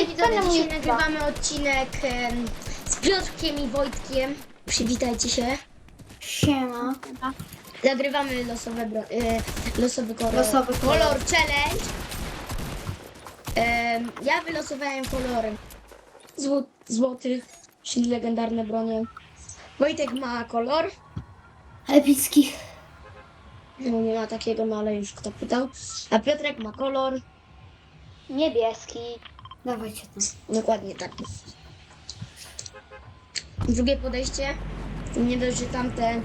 Hej, widzowie, dzisiaj nagrywamy odcinek em, z Piotrkiem i Wojtkiem. Przywitajcie się. Siema. Zagrywamy losowe bro, e, losowy kolor. Losowy kolor. challenge. Em, ja wylosowałem kolor zło, złoty, czyli legendarne bronie. Wojtek ma kolor. Epicki. No nie ma takiego, no ale już kto pytał. A Piotrek ma kolor. Niebieski. Dawajcie to. Dokładnie tak. Drugie podejście. Nie dość, że tamte.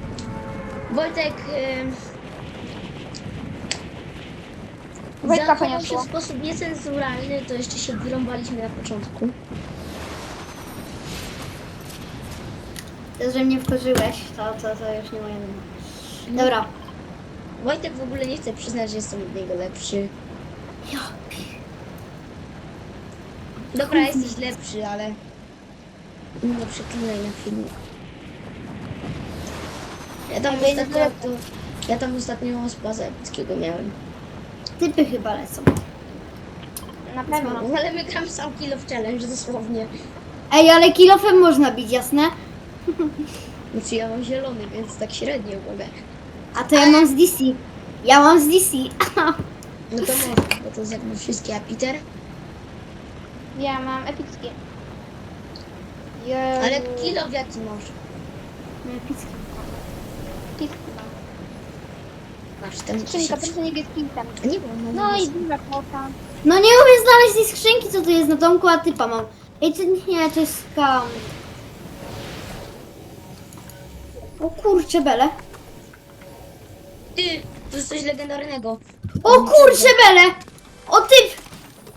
Wojtek. em, Wojtka zachował się poniosło. w sposób niecenzuralny, to jeszcze się wyrąbaliśmy na początku. To, że mnie wkurzyłeś, to, to, to już nie moja wina. Dobra. Wojtek w ogóle nie chce przyznać, że jestem od niego lepszy. Ja. Dobra, jesteś lepszy, ale. Nie przeklinaj na filmie. Ja tam nie ostatnio. To, ja tam ostatnio ospa epickiego miałem. Typy chyba lecą. Na pewno. No, ale my gram sam kill of challenge dosłownie. Ej, ale kilofem można bić, jasne? Znaczy ja mam zielony, więc tak średnio mogę. A to ja mam z DC. Ja mam z DC. No to może, bo to jakby wszystkie, a Peter? Ja mam epickie. Ale kill of jaki masz? Epicki. Epicki mam. Masz ten Skrzynka, proszę niebieskim tam. A nie wiem, No i duża kwota. No nie umiem znaleźć tej skrzynki, co tu jest na domku, a typa mam. Ej, to nie, to jest skam. O kurcze bele. Ty, to jest coś legendarnego. O kurcze bele! O typ!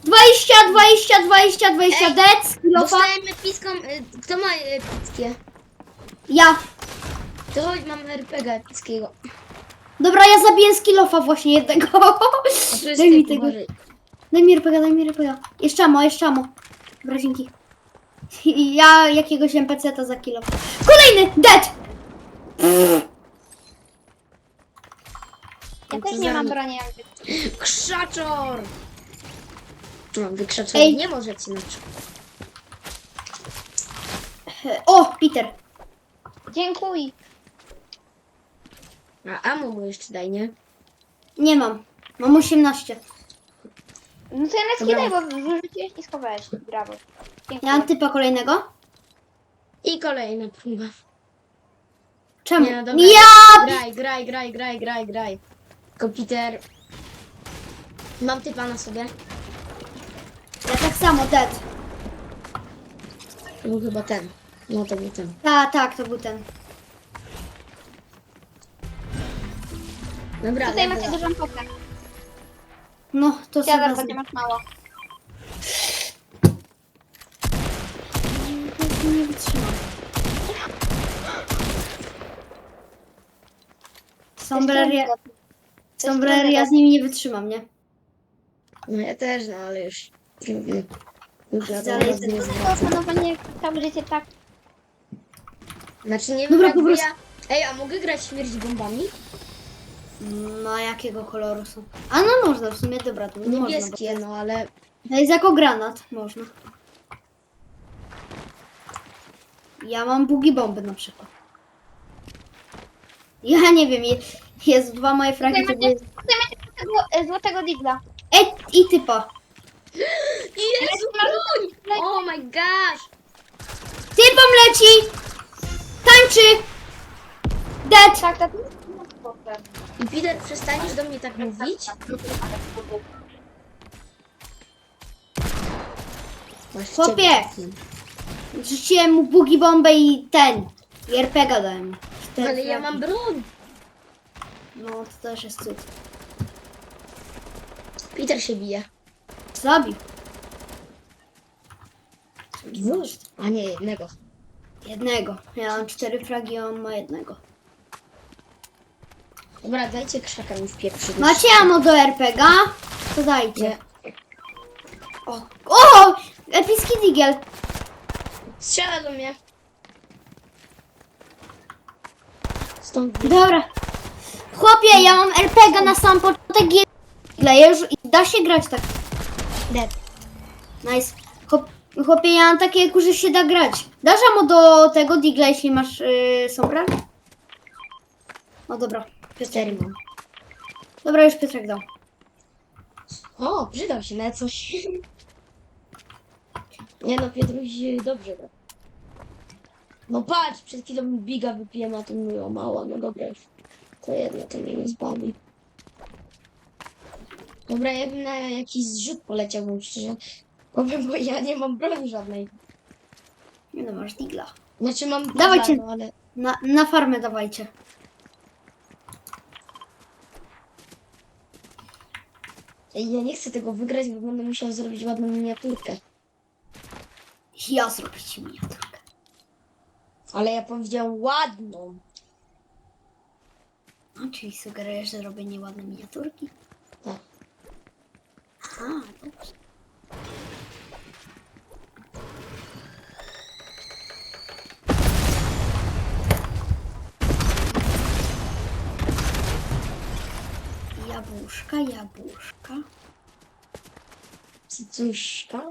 20, 20, 20, 20 Ej, dead, kilofa. Dostałem epicką, y, kto ma epickie? Ja. To chodź, mam RPG epickiego. Dobra, ja zabiję z kilofa właśnie jednego. A tu jest Daj mi typ, tego. uważaj. Daj mi RPG, daj mi RPG. Jeszcze amo, jeszcze amo. Dobra, dzięki. I ja jakiegoś NPC to za kilo. Kolejny! Dead! Ja też nie mam broni jakby. Krzaczor! Mam wykrzaczor. Ej. Nie może ci na przykład. O, Peter. Dziękuję. A amo mu jeszcze daj, nie? Nie mam. Mam 18. No to ja na skidaj, bo wyrzuciłeś i schowałeś. Brawo. Ja Dziękuję. mam typa kolejnego. I kolejna próba. Czemu? Nie, no dobra. ja! Graj, graj, graj, graj, graj, graj. Tylko Peter... Mam typa na sobie. Ja tak samo, dead. To był chyba ten. No to był ten. Tak, tak, to był ten. Dobra, Tutaj macie dużą potę. No, to Ja sobie wezmę. nie masz mało. Nie wytrzymam. Sombrer, ja, Sombrer, ja z nimi nie wytrzymam, nie? No ja też, no ale już... Na to nie To zwracam. całe życie tak. Znaczy nie Dobra, wiem po jakby prostu- ja... Ej, a mogę grać śmierć bombami? No, a jakiego koloru są? A no można, w sumie dobra, to można. Niebieskie, no ale... To jest jako granat, można. Ja mam bugi bomby na przykład. Ja nie wiem, je- jest dwa moje fragi, Tutaj to macie, jest... tutaj macie złotego, e, złotego digla. Ej, i typa. Jezu, broń! Oh my gosh! Typom leci! Tańczy! Dead! Tak, tak. I Peter, przestaniesz do mnie tak mówić? Właśnie Chłopie! ciebie. Rzuciłem mu bugi bombę i ten. I RPG dałem. Cztery Ale ja fragi. mam broń! No, to też jest cud. Peter się bije. Zabił. Dwóch, a nie jednego. Jednego. Ja mam cztery fragi, a on ma jednego. Dobra, dajcie krzaka mi w pierwszy. Macie ammo do RPG? To dajcie. Nie. O, o! Epicki digiel. Strzela do mnie. Stąd Dobra. Chłopie, ja mam RPG na sam początek. Ile już da się grać tak. Dead. Nice. Chłop, chłopie, ja mam takie, że się da grać. Dasz mu do tego digla, jeśli masz yy, sombra? O, dobra. Cztery mam. Dobra, już Piotrek dał. O, przydał się na coś. Nie no, Piotruś dobrze da. No patrz, przed chwilą biga wypiłem, a to było mało, no dobra. To jedno, to mnie nie zbawi. Dobra, ja bym na jakiś zrzut poleciał, bo szczerze powiem, bo ja nie mam broni żadnej. Nie no, masz digla. Znaczy mam Dawajcie. no, ale Na, na farmę dawajcie. Ej, ja nie chcę tego wygrać, bo będę musiał zrobić ładną miniaturkę. Ja zrobię ci miniaturkę. Ale ja powiedziałem ładną. A, czyli sugerujesz, że robię nieładne miniaturki? Aha, dobrze. Jabłuszka, jabłuszka. Cycuśka.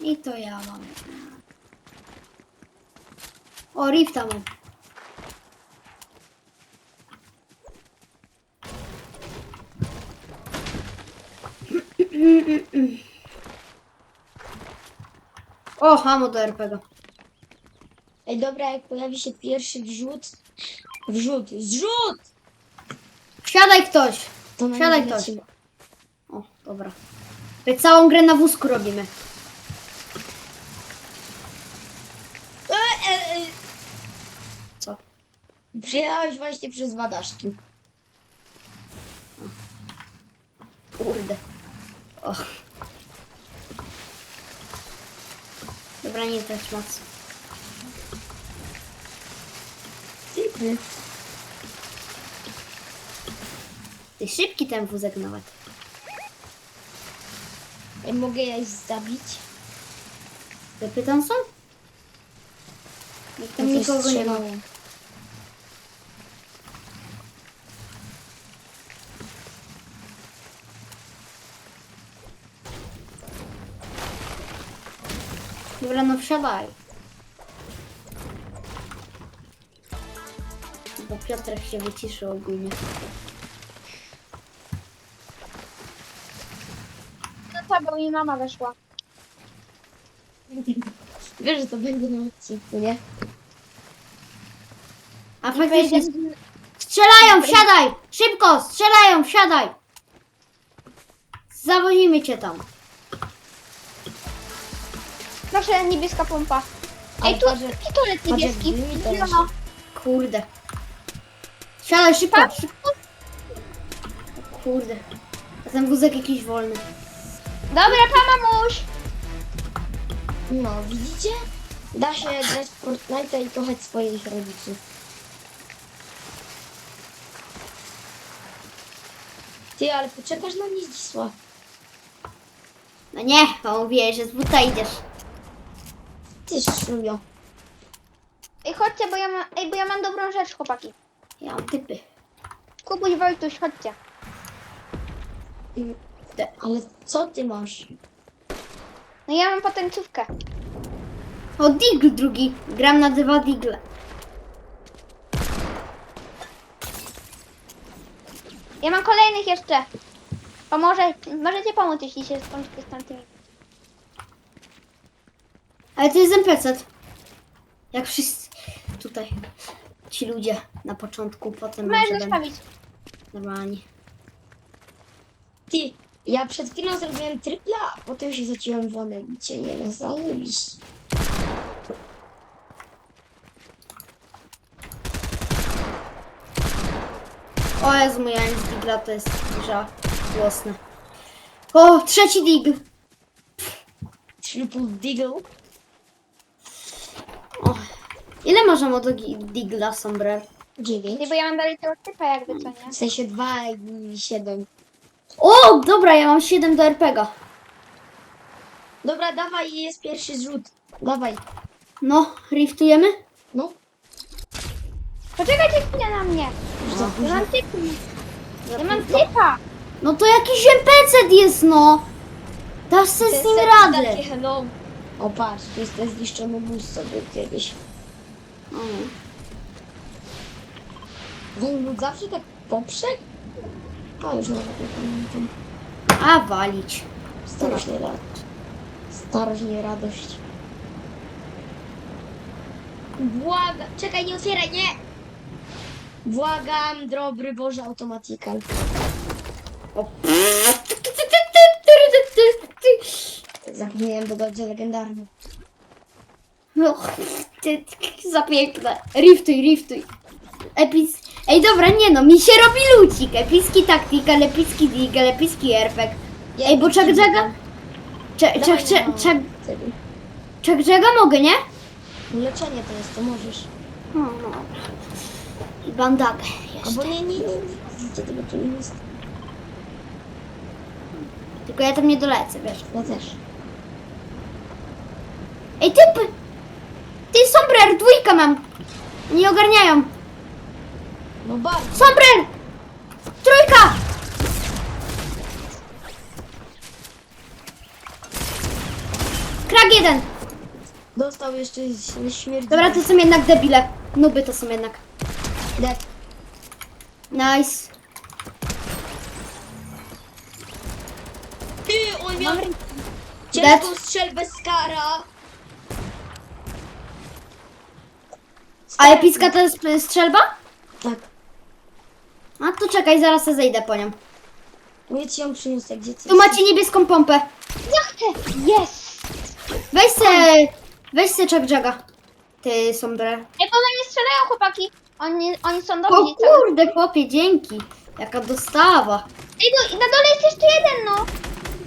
I to ja mam. O, rifta mam. O, hamo do RPG. Ej, dobra, jak pojawi się pierwszy wrzut. Wrzut, zrzut! Wsiadaj ktoś. To na Siadaj mnie ktoś. O, dobra. My całą grę na wózku robimy. E, e, e. Co? Przyjechałeś właśnie przez wadaszki. Kurde. Och. Dobra, nie trać mocy. Ty. Ty szybki ten wózek nawet. Ej, mogę je zabić? Zapytam są? Jak tam nikogo nie ma. strzelało. Dobra, no wsiadaj. Bo Piotrek się wyciszył ogólnie. No to, bo mi mama weszła. Wiesz, że to będzie na odcinku, nie? A faktycznie... Strzelają, wsiadaj! Szybko, strzelają, wsiadaj! Zawozimy cię tam. Proszę, niebieska pompa. Ej, tu patrz, pistolet patrz, jak niebieski. No. Kurde. Siadaj szybko, szybko. Kurde. A ten wózek jakiś wolny. Dobra, pa mamuś. No, widzicie? Da się grać w Fortnite i kochać swoich rodziców. Ty, ale poczekasz na mnie Zdzisław. No nie, bo mówiłeś, że z buta idziesz. Ty szulio. Ej, chodźcie, bo ja, ma... Ej, bo ja mam dobrą rzecz, chłopaki. Ja mam typy. Kubuś, Wojtuś, chodźcie. Te. Ale co ty masz? No ja mam potencówkę. O, digl drugi. Gram na dwa digle. Ja mam kolejnych jeszcze. Pomoże, możecie pomóc, jeśli się skończy z tamtymi. Ale to jest NPC. Jak wszyscy tutaj. Ci ludzie na początku, potem Możesz może będą zostawić. normalnie. Ty, ja przed chwilą zrobiłem tripla, a potem się zaciąłem wodę i cię nie zajebiście. O Jezu, moja z digla to jest żałosne. O, trzeci digl. Triple Deagle. Ile do gi- digla? Dziewięć. Nie, bo ja mam dalej tego typa jakby, co nie? W sensie dwa i siedem. O, dobra, ja mam 7 do RPGa. Dobra, dawaj, jest pierwszy zrzut. Dawaj. No, riftujemy? No. Poczekajcie chwilę na mnie. Już za Ja mam typa. Ja mam typa. No to jakiś NPC jest, no. Dasz sobie z nim radę. hello. O patrz, to jest ten zniszczony bus sobie kiedyś. Mm. On zawsze tak poprze? A już nawet nie pamiętam. A walić. Starość nie radość. Starość nie radość. Błagam, czekaj, nie otwieraj, nie! Błagam, dobry Boże, automatikal. O. Zapomniałem dodać legendarny. No, ty, ty, za piękne. Riftuj, riftuj. Epic... Ej, dobra, nie no, mi się robi lucik. Epicki taktikal, epicki digel, epicki RPG. Ej, bo Chuck, Chuck, no, Chuck, wtedy. Chuck Jagga mogę, nie? Leczenie to jest, to możesz. No, no. I bandagę jeszcze. Albo nie, nie, nie, nie. Widzicie, tego tu nie jest. Tylko ja tam nie dolecę, wiesz. Ja też. Ej, typy! Ty, Sombrer, dwójkę mam. Nie ogarniają. No bardzo. Sombrer! Trójka! Krak jeden. Dostał jeszcze śmierć. Dobra, to są jednak debile. Nuby to są jednak. Dead. Nice. Ty, on miał ciężką strzelbę z kara. A epicka to jest y, strzelba? Tak. A to czekaj, zaraz se zejdę po nią. Mówię ci ją przyniosę, gdzie coś. Tu macie niebieską pompę. Ja chcę! Yes! Weź se... Weź se Chuck Jaga. Ty, Sombrer. Ej, bo we mnie strzelają chłopaki. Oni, oni są O dobrzy cały. kurde, chłopie, dzięki. Jaka dostawa. Ej, no, i na dole jest jeszcze jeden, no.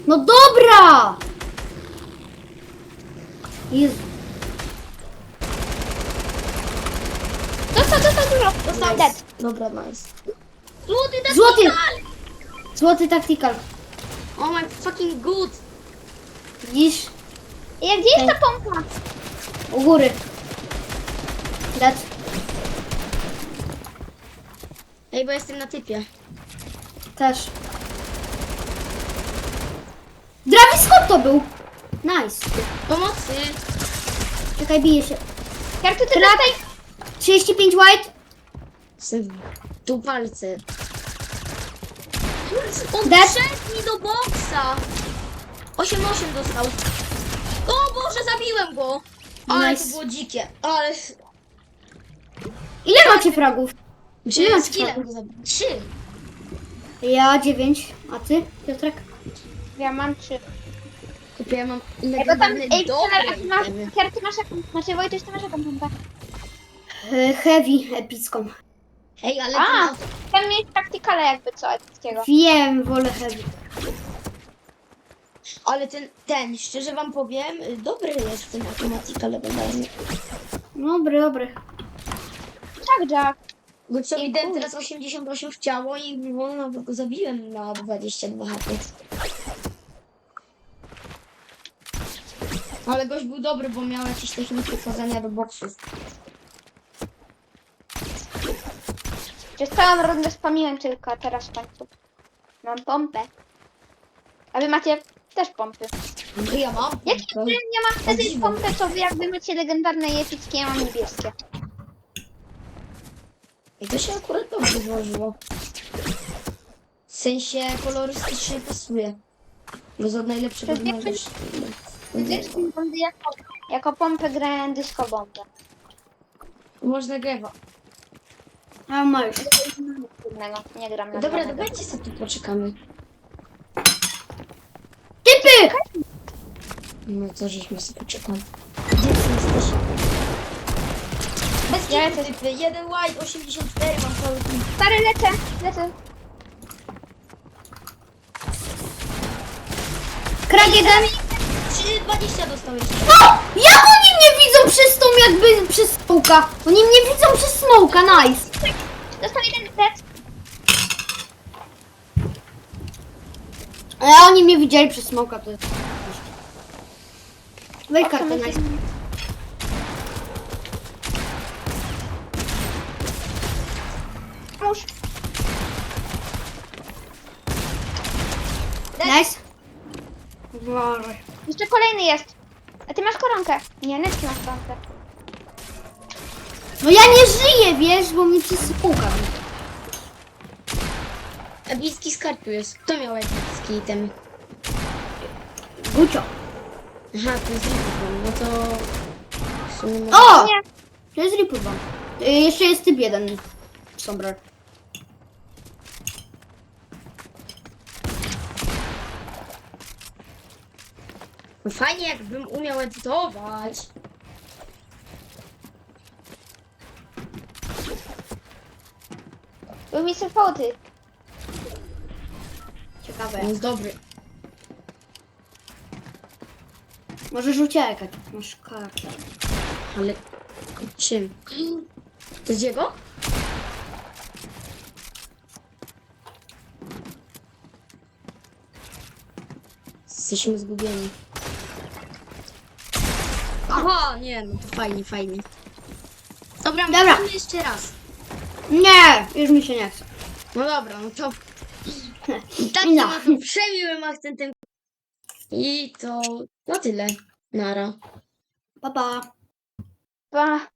No dobra! Jezu. Dostał, dostał dużo. Dostał dead. Nice. Dobra, nice. Złoty tak Złoty! Złoty taktikal. Oh my fucking good. Widzisz? Ej, gdzie jest ta pompa? U góry. Dead. Ej, bo jestem na typie. Też. Travis Scott to był. Nice. Pomocy. Czekaj, bije się. Kartu, ty Krak. dostaj. 35 white. Syn. Tu palce. On Dead. wszedł mi do boksa. 8-8 dostał. O Boże, zabiłem go. Ale Nice. to było dzikie. Ale... Ile macie fragów? Ile macie fragów? go zabiłem? Trzy. Ja 9. A ty, Piotrek? Ja mam trzy. Kupię, ja mam Ej, bo tam, ej, dobre a ty masz. Karty, masz jaką? Znaczy, Wojtuś, ty masz jaką pompę? E, Heavy, epicką. Ej, ale A, ten, tam mieć taktykale jakby co, epickiego. Wiem, wolę heavy. ale ten, ten, szczerze wam powiem, y, dobry jest ten automatika legendarny. Dobry, dobry. Tak, Jack. Bo co mi kurde. teraz 88 w ciało i no, go zabiłem na 22 HP. Ale gość był dobry, bo miał jakieś techniki wchodzenia do boksów. Przez całą rundę spamiłem tylko, a teraz końcu. Mam pompę. A wy macie też pompy. No ja mam. Jaki to- ja mam wtedy dziwne. pompę, co wy jakby macie legendarne i epickie, ja mam niebieskie. I to się akurat dobrze złożyło. W sensie kolorystycznie pasuje. Bo z od najlepszego To. Dyską bombę jako, jako pompę grałem disco bombę. Można grewa. A ma już. Innego, nie gram na Dobra, żadnego. dawajcie sobie tu poczekamy. Typy! No co żeśmy sobie poczekali. Gdzie ty jesteś? Bez Ja kitu, typy. Jeden white, 84 mam cały team. Stary, lecę, lecę. Krak jeden. 20 dostał jeszcze. O! Jak oni mnie widzą przez tą jakby przez smoka? Oni mnie widzą przez smoka, nice. Dostał jeden dead. A oni mnie widzieli przez smoka, to jest... Weź kartę, nice. Musz. Nice. Uważaj. Jeszcze kolejny jest. A ty masz koronkę. Nie, Netki masz koronkę. No ja nie żyję, wiesz, bo mi przysypuka. Epicki skarb tu jest. Kto miał epicki ten? Gucio. Aha, to jest Ripon. No to... w sumie może- O! Nie. To jest Ripple y, Jeszcze jest typ jeden. Sombrer. No fajnie jakbym umiał edytować. Był mi foty. Ciekawe. On jest dobry. Możesz uciekać. Masz kartę. Ale... Czym? To jest jego? Jesteśmy zgubieni. Aha, nie, no to fajnie, fajnie. Dobra, Dobra. jeszcze raz. Nie, już mi się nie chce. No dobra, no to i tak No. no. to przemiłym akcentem. I to, no tyle. Nara. Pa, pa. Pa.